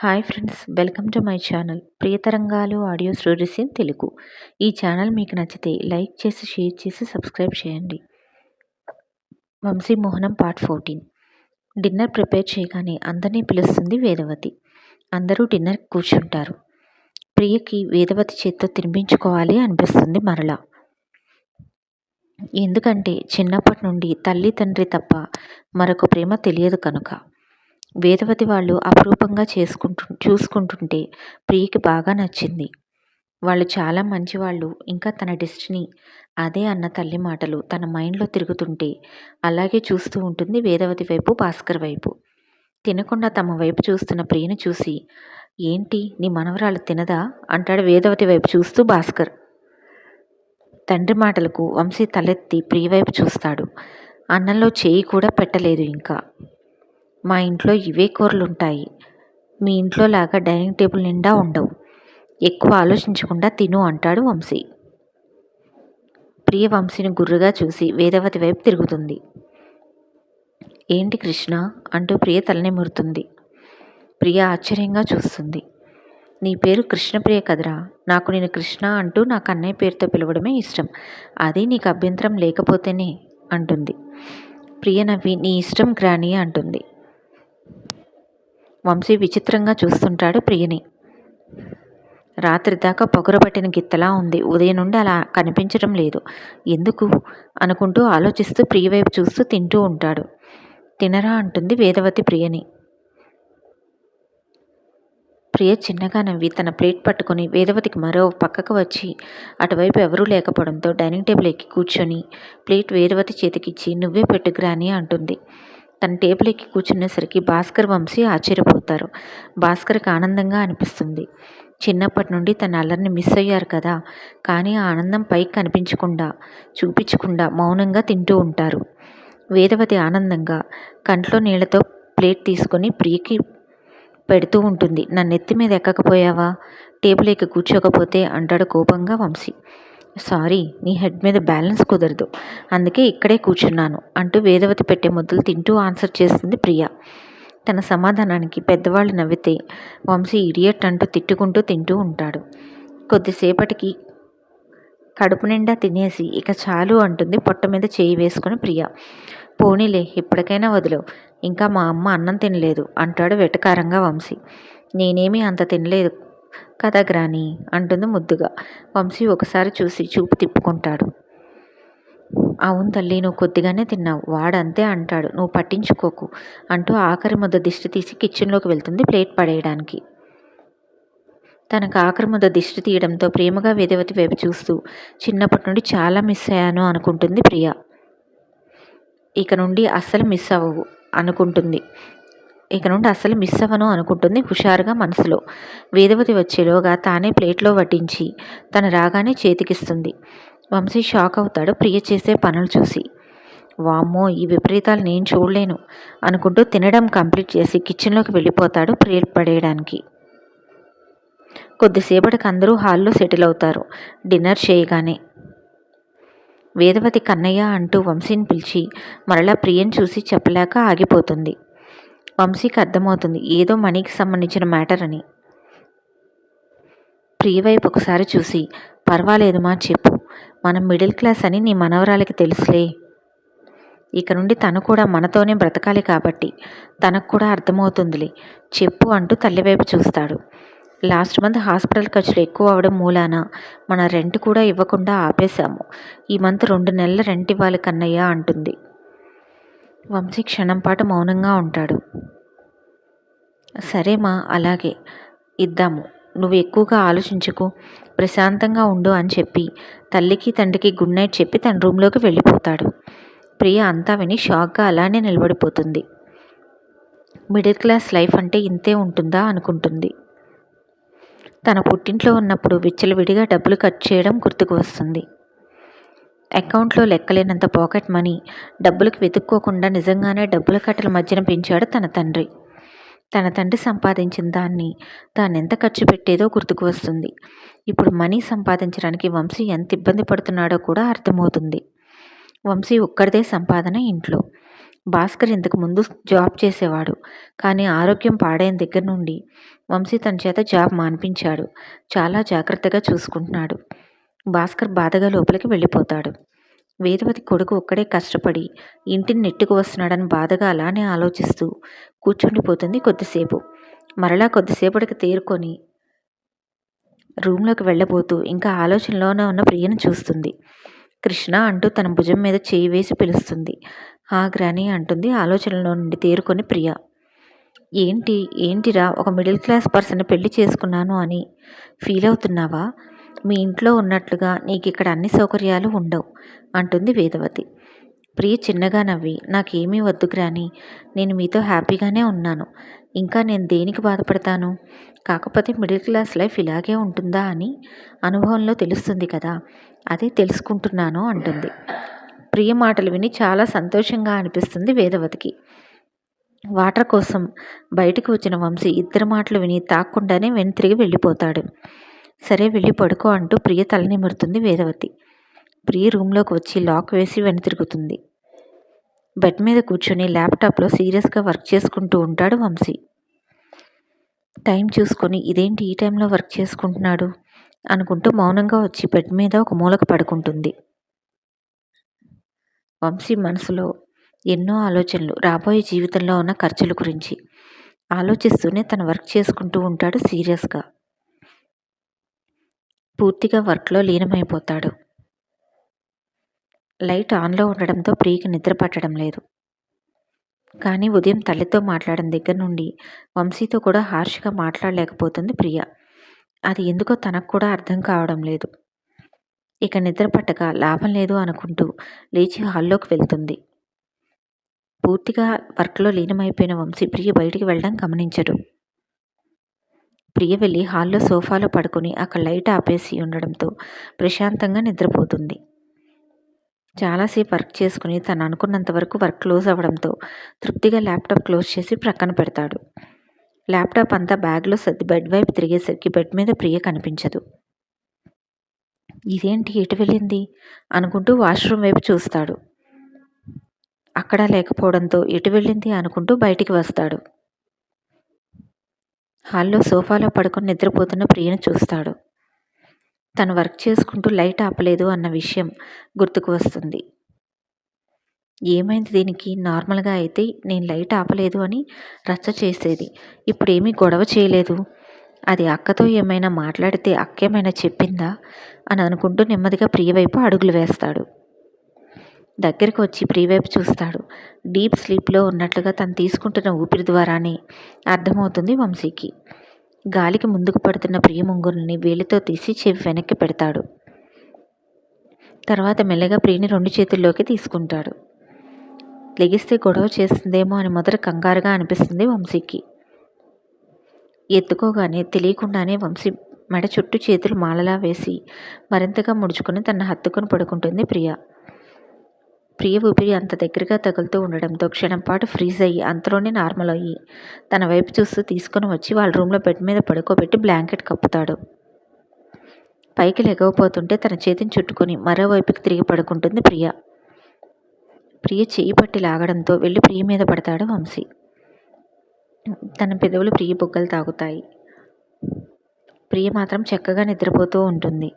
Hi friends welcome to my channel Priyatarangalu audio stories in Telugu. ఈ channel మీకు నచ్చితే like చేసి share చేసి సబ్స్క్రైబ్ చేయండి. Vamsi Mohanam part fourteen. Dinner prepare చేయగానే అందరినీ పిలుస్తుంది వేదవతి. అందరూ డిన్నర్ కూర్చుంటారు. ప్రియకి వేదవతి చేత్తో తినిపించుకోవాలి అనిపిస్తుంది మరలా. ఎందుకంటే చిన్నప్పటి నుండి తల్లి తండ్రి తప్ప మరొక ప్రేమ తెలియదు కనుక. వేదవతి వాళ్ళు అపురూపంగా చేసుకుంటు చూసుకుంటుంటే ప్రియకి బాగా నచ్చింది. వాళ్ళు చాలా మంచివాళ్ళు. ఇంకా తన డెస్టినీ అదే అన్న తల్లి మాటలు తన మైండ్లో తిరుగుతుంటే అలాగే చూస్తూ ఉంటుంది వేదవతి వైపు భాస్కర్ వైపు. తినకుండా తమ వైపు చూస్తున్న ప్రియను చూసి ఏంటి? నీ మనవరాలు తినదా? అంటాడు వేదవతి వైపు చూస్తూ భాస్కర్. తండ్రి మాటలకు వంశీ తలెత్తి ప్రియ వైపు చూస్తాడు. అన్నంలో చేయి కూడా పెట్టలేదు ఇంకా. మా ఇంట్లో ఇవే కూరలుంటాయి. మీ ఇంట్లో లాగా డైనింగ్ టేబుల్ నిండా ఉండవు. ఎక్కువ ఆలోచించకుండా తిను అంటాడు వంశీ. ప్రియ వంశీని గుర్రుగా చూసి వేదవతి వైపు తిరుగుతుంది. ఏంటి కృష్ణ? అంటూ ప్రియ తలనిమురుతుంది ప్రియ ఆశ్చర్యంగా చూస్తుంది. నీ పేరు కృష్ణప్రియ కదరా? నాకు నేను కృష్ణ అంటూ నా అన్నయ్య పేరుతో పిలవడమే ఇష్టం. అది నీకు అభ్యంతరం లేకపోతేనే అంటుంది. ప్రియ నవ్వి నీ ఇష్టం గ్రాని అంటుంది. వంశీ విచిత్రంగా చూస్తుంటాడు ప్రియని. రాత్రి దాకా పొగరబట్టిన గిత్తలా ఉంది. ఉదయం నుండి అలా కనిపించడం లేదు. ఎందుకు? అనుకుంటూ ఆలోచిస్తూ ప్రియ వైపు చూస్తూ తింటూ ఉంటాడు. తినరా? అంటుంది వేదవతి ప్రియని. ప్రియ చిన్నగా నవ్వి తన ప్లేట్ పట్టుకొని వేదవతికి మరో పక్కకు వచ్చి అటువైపు ఎవరూ లేకపోవడంతో డైనింగ్ టేబుల్ ఎక్కి కూర్చొని ప్లేట్ వేదవతి చేతికిచ్చి నువ్వే పెట్టుకురాని అంటుంది. తన టేబుల్ ఎక్కి కూర్చునేసరికి భాస్కర్ వంశీ ఆశ్చర్యపోతారు. భాస్కర్కి ఆనందంగా అనిపిస్తుంది. చిన్నప్పటి నుండి తన అల్లరిని మిస్ అయ్యారు కదా. కానీ ఆ ఆనందం పైకి కనిపించకుండా చూపించకుండా మౌనంగా తింటూ ఉంటారు. వేదవతి ఆనందంగా కంట్లో నీళ్ళతో ప్లేట్ తీసుకొని ప్రియకి పెడుతూ ఉంటుంది. నన్ను ఎత్తి మీద ఎక్కకపోయావా? టేబుల్ ఎక్కి కూర్చోకపోతే అంటాడు కోపంగా వంశీ. సారీ నీ హెడ్ మీద బ్యాలెన్స్ కుదరదు. అందుకే ఇక్కడే కూర్చున్నాను అంటూ వేదవతి పెట్టే ముద్దలు తింటూ ఆన్సర్ చేస్తుంది ప్రియ. తన సమాధానానికి పెద్దవాళ్ళు నవ్వితే వంశీ ఇడియట్ అంటూ తిట్టుకుంటూ తింటూ ఉంటాడు. కొద్దిసేపటికి కడుపు నిండా తినేసి ఇక చాలు అంటుంది పొట్ట మీద చేయి వేసుకుని ప్రియ. పోనీలే ఇప్పటికైనా వదిలేవు ఇంకా మా అమ్మ అన్నం తినలేదు అంటాడు వెటకారంగా వంశీ. నేనేమీ అంత తినలేదు కదా గ్రాని అంటుంది ముద్దుగా. వంశీ ఒకసారి చూసి చూపు తిప్పుకుంటాడు. అవును తల్లి నువ్వు కొద్దిగానే తిన్నావు. వాడంతే అంటాడు. నువ్వు పట్టించుకోకు అంటూ ఆఖరి ముద్ద దిష్టి తీసి కిచెన్లోకి వెళ్తుంది ప్లేట్ పడేయడానికి. తనకు ఆఖరి ముద్ద దిష్టి తీయడంతో ప్రేమగా వేదవతి వైపు చూస్తూ చిన్నప్పటి నుండి చాలా మిస్ అయ్యాను అనుకుంటుంది ప్రియ. ఇక నుండి అస్సలు మిస్ అవ్వవు అనుకుంటుంది. ఇక నుండి అస్సలు మిస్ అవ్వను అనుకుంటుంది హుషారుగా మనసులో. వేదవతి వచ్చేలోగా తానే ప్లేట్లో వడ్డించి తను రాగానే చేతికిస్తుంది. వంశీ షాక్ అవుతాడు ప్రియ చేసే పనులు చూసి. వామ్మో ఈ విపరీతాలు నేను చూడలేను అనుకుంటూ తినడం కంప్లీట్ చేసి కిచెన్లోకి వెళ్ళిపోతాడు ప్రియ పడేయడానికి. కొద్దిసేపటికి అందరూ హాల్లో సెటిల్ అవుతారు డిన్నర్ చేయగానే. వేదవతి కన్నయ్య అంటూ వంశీని పిలిచి మరలా ప్రియని చూసి చెప్పలేక ఆగిపోతుంది. వంశీకి అర్థమవుతుంది. ఏదో మనీకి సంబంధించిన మ్యాటర్ అని. ప్రియవైపు ఒకసారి చూసి పర్వాలేదు మా చెప్పు. మనం మిడిల్ క్లాస్ అని నీ మనవరాలకి తెలుసులే. ఇక నుండి తను కూడా మనతోనే బ్రతకాలి కాబట్టి తనకు కూడా అర్థమవుతుందిలే. చెప్పు అంటూ తల్లివైపు చూస్తాడు. లాస్ట్ మంత్ హాస్పిటల్ ఖర్చులు ఎక్కువ అవడం మూలాన మన రెంట్ కూడా ఇవ్వకుండా ఆపేశాము. ఈ మంత్ రెండు నెలల రెంట్ ఇవ్వాలి కన్నయ్య అంటుంది. వంశీ క్షణం పాటు మౌనంగా ఉంటాడు. సరేమా అలాగే. ఇద్దాము. నువ్వు ఎక్కువగా ఆలోచించకు. ప్రశాంతంగా ఉండు అని చెప్పి తల్లికి తండ్రికి గుడ్ నైట్ చెప్పి తన రూమ్లోకి వెళ్ళిపోతాడు. ప్రియ అంతా విని షాక్గా అలానే నిలబడిపోతుంది. మిడిల్ క్లాస్ లైఫ్ అంటే ఇంతే ఉంటుందా అనుకుంటుంది. తన పుట్టింట్లో ఉన్నప్పుడు విచ్చలవిడిగా డబ్బులు ఖర్చు చేయడం గుర్తుకు వస్తుంది. అకౌంట్లో లెక్కలేనంత పాకెట్ మనీ డబ్బులకు వెతుక్కోకుండా నిజంగానే డబ్బుల కట్టల మధ్యన పెంచాడు తన తండ్రి. తన తండ్రి సంపాదించిన దాన్ని తాను ఎంత ఖర్చు పెట్టేదో గుర్తుకు వస్తుంది. ఇప్పుడు మనీ సంపాదించడానికి వంశీ ఎంత ఇబ్బంది పడుతున్నాడో కూడా అర్థమవుతుంది. వంశీ ఒక్కడిదే సంపాదన ఇంట్లో. భాస్కర్ ఇంతకు ముందు జాబ్ చేసేవాడు కానీ ఆరోగ్యం పాడైన దగ్గర నుండి వంశీ తన చేత జాబ్ మాన్పించాడు. చాలా జాగ్రత్తగా చూసుకుంటున్నాడు. భాస్కర్ బాధగా లోపలికి వెళ్ళిపోతాడు. వేదవతి కొడుకు ఒక్కడే కష్టపడి ఇంటిని నెట్టుకు వస్తున్నాడని బాధగా అలానే ఆలోచిస్తూ కూర్చుండిపోతుంది కొద్దిసేపు. మరలా కొద్దిసేపటికి తేరుకొని రూమ్లోకి వెళ్ళబోతూ ఇంకా ఆలోచనలోనే ఉన్న ప్రియను చూస్తుంది. కృష్ణ అంటూ తన భుజం మీద చేయి వేసి పిలుస్తుంది. ఆ గ్రాని అంటుంది ఆలోచనలో నుండి తేరుకొని ప్రియ. ఏంటి? ఏంటిరా? ఒక మిడిల్ క్లాస్ పర్సన్ పెళ్ళి చేసుకున్నాను అని ఫీల్ అవుతున్నావా? మీ ఇంట్లో ఉన్నట్లుగా నీకు ఇక్కడ అన్ని సౌకర్యాలు ఉండవు అంటుంది వేదవతి. ప్రియ చిన్నగా నవ్వి నాకేమీ వద్దు గ్రాని నేను మీతో హ్యాపీగానే ఉన్నాను. ఇంకా నేను దేనికి బాధపడతాను? కాకపోతే మిడిల్ క్లాస్ లైఫ్ ఇలాగే ఉంటుందా అని అనుభవంలో తెలుస్తుంది కదా అదే తెలుసుకుంటున్నాను అంటుంది. ప్రియ మాటలు విని చాలా సంతోషంగా అనిపిస్తుంది వేదవతికి. వాటర్ కోసం బయటకు వచ్చిన వంశీ ఇద్దరు మాటలు విని తాక్కుండానే వెనుతిరిగి వెళ్ళిపోతాడు. సరే వెళ్ళి పడుకో అంటూ ప్రియ తలనిమురుతుంది వేదవతి. ప్రియ రూమ్లోకి వచ్చి లాక్ వేసి వెనుతిరుగుతుంది బెడ్ మీద కూర్చొని ల్యాప్టాప్లో సీరియస్గా వర్క్ చేసుకుంటూ ఉంటాడు వంశీ. టైం చూసుకొని ఇదేంటి ఈ టైంలో వర్క్ చేసుకుంటున్నాడు? అనుకుంటూ మౌనంగా వచ్చి బెడ్ మీద ఒక మూలకు పడుకుంటుంది. వంశీ మనసులో ఎన్నో ఆలోచనలు రాబోయే జీవితంలో ఉన్న ఖర్చుల గురించి ఆలోచిస్తూనే తను వర్క్ చేసుకుంటూ ఉంటాడు సీరియస్గా. పూర్తిగా వర్క్లో లీనమైపోతాడు. లైట్ ఆన్లో ఉండడంతో ప్రియకి నిద్ర పట్టడం లేదు. కానీ ఉదయం తల్లితో మాట్లాడిన దగ్గర నుండి వంశీతో కూడా హార్ష్గా మాట్లాడలేకపోతుంది ప్రియ. అది ఎందుకో తనకు కూడా అర్థం కావడం లేదు. ఇక నిద్ర పట్టక లాభం లేదు అనుకుంటూ లేచి హాల్లోకి వెళ్తుంది. పూర్తిగా వర్క్లో లీనమైపోయిన వంశీ ప్రియ బయటికి వెళ్ళడం గమనించడు. ప్రియ వెళ్ళి హాల్లో సోఫాలో పడుకొని అక్కడ లైట్ ఆపేసి ఉండడంతో ప్రశాంతంగా నిద్రపోతుంది. చాలాసేపు వర్క్ చేసుకుని తను అనుకున్నంత వరకు వర్క్ క్లోజ్ అవ్వడంతో తృప్తిగా ల్యాప్టాప్ క్లోజ్ చేసి ప్రక్కన పెడతాడు. ల్యాప్టాప్ అంతా బ్యాగ్లో సర్ది బెడ్ వైపు తిరిగేసరికి బెడ్ మీద ప్రియ కనిపించదు. ఇదేంటి? ఎటు వెళ్ళింది? అనుకుంటూ వాష్రూమ్ వైపు చూస్తాడు. అక్కడ లేకపోవడంతో ఎటు వెళ్ళింది? అనుకుంటూ బయటికి వస్తాడు. హాల్లో సోఫాలో పడుకొని నిద్రపోతున్న ప్రియను చూస్తాడు. తను వర్క్ చేసుకుంటూ లైట్ ఆపలేదు అన్న విషయం గుర్తుకు వస్తుంది. ఏమైంది దీనికి? నార్మల్గా అయితే నేను లైట్ ఆపలేదు అని రచ్చ చేసేది. ఇప్పుడేమీ గొడవ చేయలేదు. అది అక్కతో ఏమైనా మాట్లాడితే అక్క ఏమైనా చెప్పిందా? అని అనుకుంటూ నెమ్మదిగా ప్రియవైపు అడుగులు వేస్తాడు. దగ్గరికి వచ్చి ప్రీవైపు చూస్తాడు. డీప్ స్లీప్లో ఉన్నట్లుగా తను తీసుకుంటున్న ఊపిరి ద్వారానే అర్థమవుతుంది వంశీకి. గాలికి ముందుకు పడుతున్న ప్రియ ముంగుల్ని వేలితో తీసి చెవి వెనక్కి పెడతాడు. తర్వాత మెల్లగా ప్రియని రెండు చేతుల్లోకి తీసుకుంటాడు. లెగిస్తే గొడవ చేస్తుందేమో అని మొదట కంగారుగా అనిపిస్తుంది వంశీకి. ఎత్తుకోగానే తెలియకుండానే వంశీ మెడ చుట్టూ చేతులు మాలలా వేసి మరింతగా ముడుచుకొని తన హత్తుకొని పడుకుంటుంది ప్రియ. ప్రియ ఊపిరి అంత దగ్గరగా తగులుతూ ఉండడంతో క్షణం పాటు ఫ్రీజ్ అయ్యి అంతలోనే నార్మల్ అయ్యి తన వైపు చూస్తూ తీసుకొని వచ్చి వాళ్ళ రూమ్లో బెడ్ మీద పడుకోబెట్టి బ్లాంకెట్ కప్పుతాడు. పైకి లెగవపోతుంటే తన చేతిని చుట్టుకొని మరోవైపుకి తిరిగి పడుకుంటుంది ప్రియ. ప్రియ చేయి పట్టి లాగడంతో వెళ్ళి ప్రియ మీద పడతాడు వంశీ. తన పెదవులు ప్రియ బుగ్గలు తాగుతాయి. ప్రియ మాత్రం చక్కగా నిద్రపోతూ ఉంటుంది.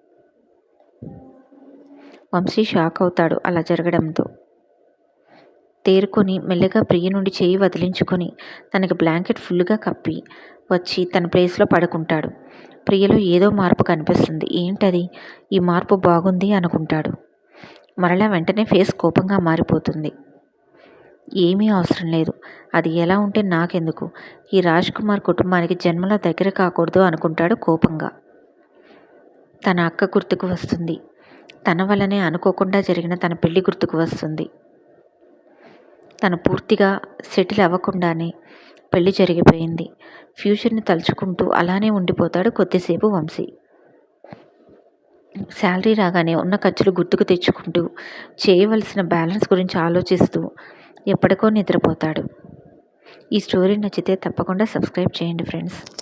వంశీ షాక్ అవుతాడు అలా జరగడంతో. తేరుకొని మెల్లగా ప్రియ నుండి చేయి వదిలించుకొని తనకి బ్లాంకెట్ ఫుల్గా కప్పి వచ్చి తన ప్లేస్లో పడుకుంటాడు. ప్రియలో ఏదో మార్పు కనిపిస్తుంది. ఏంటది? ఈ మార్పు బాగుంది అనుకుంటాడు. మరలా వెంటనే ఫేస్ కోపంగా మారిపోతుంది. ఏమీ అవసరం లేదు. అది ఎలా ఉంటే నాకెందుకు? ఈ రాజ్ కుమార్ కుటుంబానికి జన్మలో దగ్గర కాకూడదు అనుకుంటాడు కోపంగా. తన అక్క గుర్తుకు వస్తుంది. తన వలనే అనుకోకుండా జరిగిన తన పెళ్ళి గుర్తుకు వస్తుంది. తను పూర్తిగా సెటిల్ అవ్వకుండానే పెళ్ళి జరిగిపోయింది. ఫ్యూచర్ని తలుచుకుంటూ అలానే ఉండిపోతాడు కొద్దిసేపు వంశీ. శాలరీ రాగానే ఉన్న ఖర్చులు గుర్తుకు తెచ్చుకుంటూ చేయవలసిన బ్యాలెన్స్ గురించి ఆలోచిస్తూ ఎప్పటికో నిద్రపోతాడు. ఈ స్టోరీ నచ్చితే తప్పకుండా సబ్స్క్రైబ్ చేయండి ఫ్రెండ్స్.